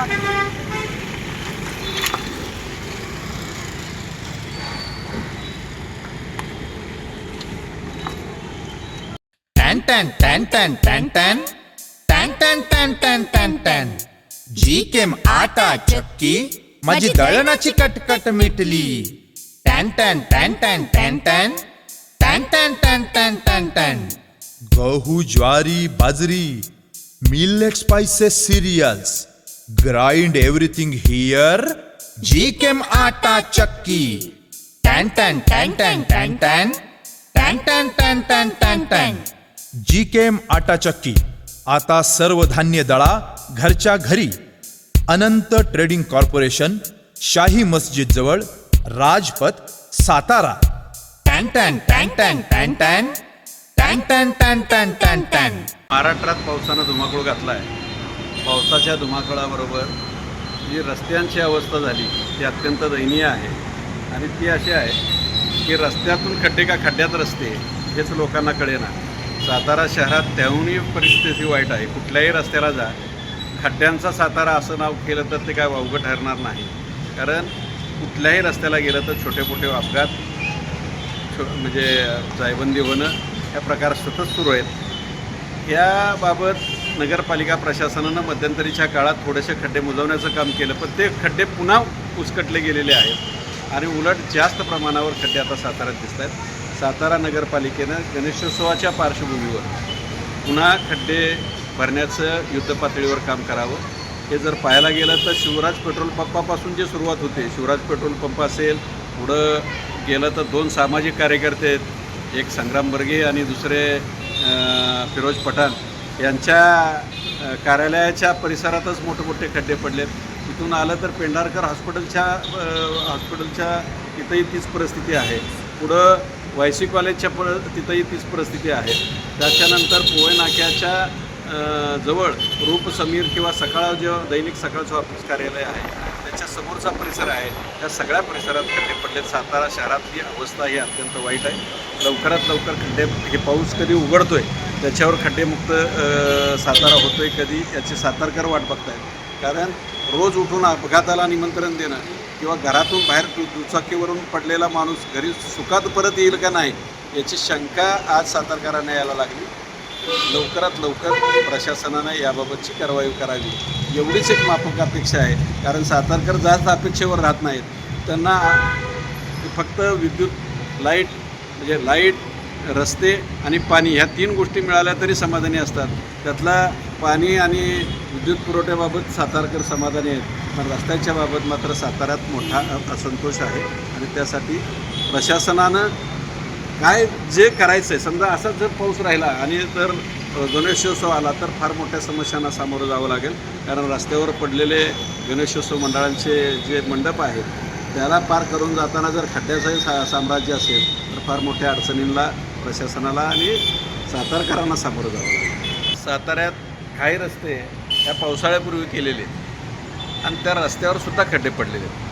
Tan टॅन टॅन टॅन टॅन टॅन टॅन टॅन टॅन टॅन टॅन जी केम आटा चक्की माझी दळणाची कटकट मिटली टॅन टॅन टॅन टॅन टॅन टॅन टॅन टॅन टॅन टॅन टॅन टॅन गहू ज्वारी बाजरी millet spices cereals grind everything here G केम आटा चक्की टॅन टॅन टॅन टॅन टॅन टॅन टॅन टॅन टॅन टॅन टॅन टॅन जी केम आटा चक्की आता सर्व धान्य दळा घरच्या घरी अनंत ट्रेडिंग कॉर्पोरेशन शाही मस्जिद जवळ राजपथ सातारा टॅन टॅन टॅन टॅन टॅन टॅन टॅन टॅन टॅन टॅन टॅन टॅन महाराष्ट्रात पावसानं धुमाकूळ घातला आहे पावसाच्या धुमाकळाबरोबर जी रस्त्यांची अवस्था झाली ती अत्यंत दयनीय आहे. आणि ती अशी आहे की रस्त्यातून खड्डे का खड्ड्यात रस्ते हेच लोकांना कळेना. सातारा शहरात त्याहूनही परिस्थिती वाईट आहे. कुठल्याही रस्त्याला जा. खड्ड्यांचा सातारा असं नाव केलं तर ते काय वावगं ठरणार नाही. कारण कुठल्याही रस्त्याला गेलं तर छोटे मोठे अपघात छो म्हणजे जायबंदी होणं या प्रकार सतत सुरू आहेत. याबाबत नगरपालिका प्रशासनानं मध्यंतरीच्या काळात थोडेसे खड्डे मुजवण्याचं काम केलं पण ते खड्डे पुन्हा उचकटले गेलेले आहेत. आणि उलट जास्त प्रमाणावर खड्डे आता साताऱ्यात दिसत आहेत सातारा नगरपालिकेनं गणेशोत्सवाच्या पार्श्वभूमीवर पुन्हा खड्डे भरण्याचं युद्धपातळीवर काम करावं. हे जर पाहायला गेलं तर शिवराज पेट्रोल पंपापासून जी सुरुवात होते शिवराज पेट्रोल पंप असेल पुढं गेलं तर दोन सामाजिक कार्यकर्ते आहेत. एक संग्राम बर्गे आणि दुसरे फिरोज पठाण. यांच्या कार्यालयाच्या परिसरातच मोठे मोठे खड्डे पडलेत. तिथून आलं तर पेंढारकर हॉस्पिटलच्या हॉस्पिटलच्या तिथंही तीच परिस्थिती आहे. पुढं वायसी कॉलेजच्या पर तिथंही तीच परिस्थिती आहे. त्याच्यानंतर पोहे नाक्याच्या जवळ रूप समीर किंवा सकाळ जे दैनिक सकाळचं ऑफिस कार्यालय आहे. समोरचा परिसर आहे. त्या सगळ्या परिसरात खड्डे पडलेत. सातारा शहरातली अवस्था ही अत्यंत वाईट आहे. लवकरात लवकर खड्डे हे पाऊस कधी उघडतोय त्याच्यावर खड्डेमुक्त सातारा सातारा होतोय कधी याची सातारकर वाट बघतायत. कारण रोज उठून अपघाताला निमंत्रण देणं किंवा घरातून बाहेर दु दुचाकीवरून पडलेला माणूस घरी सुखात परत येईल का नाही याची शंका आज सातारकरांना यायला लागली. लवकरात लवकर प्रशासनानं याबाबतची कारवाई करावी. एवढीच एक माफक अपेक्षा आहे. कारण सातारकर जास्त अपेक्षेवर राहत नाहीत. त्यांना फक्त विद्युत लाइट म्हणजे लाइट रस्ते आणि पाणी ह्या तीन गोष्टी मिळाल्या तरी समाधानी असतात. त्यातला पाणी आणि विद्युत पुरवठ्याबाबत सातारकर समाधानी आहेत. पण रस्त्याच्या बाबत मात्र साताऱ्यात मोठा असंतोष आहे. आणि त्यासाठी प्रशासनानं काय जे करायचं आहे समजा असाच जर पाऊस राहिला आणि जर गणेशोत्सव आला तर फार मोठ्या समस्यांना सामोरं जावं लागेल. कारण रस्त्यावर पडलेले गणेशोत्सव मंडळांचे जे मंडप आहेत त्याला पार करून जाताना जर खड्ड्याचंही सा साम्राज्य असेल तर फार मोठ्या अडचणींना प्रशासनाला आणि सातारकरांना सामोरं जावं लागेल. साताऱ्यात काही रस्ते ह्या पावसाळ्यापूर्वी केलेले आहेत. आणि त्या रस्त्यावर सुद्धा खड्डे पडलेले आहेत.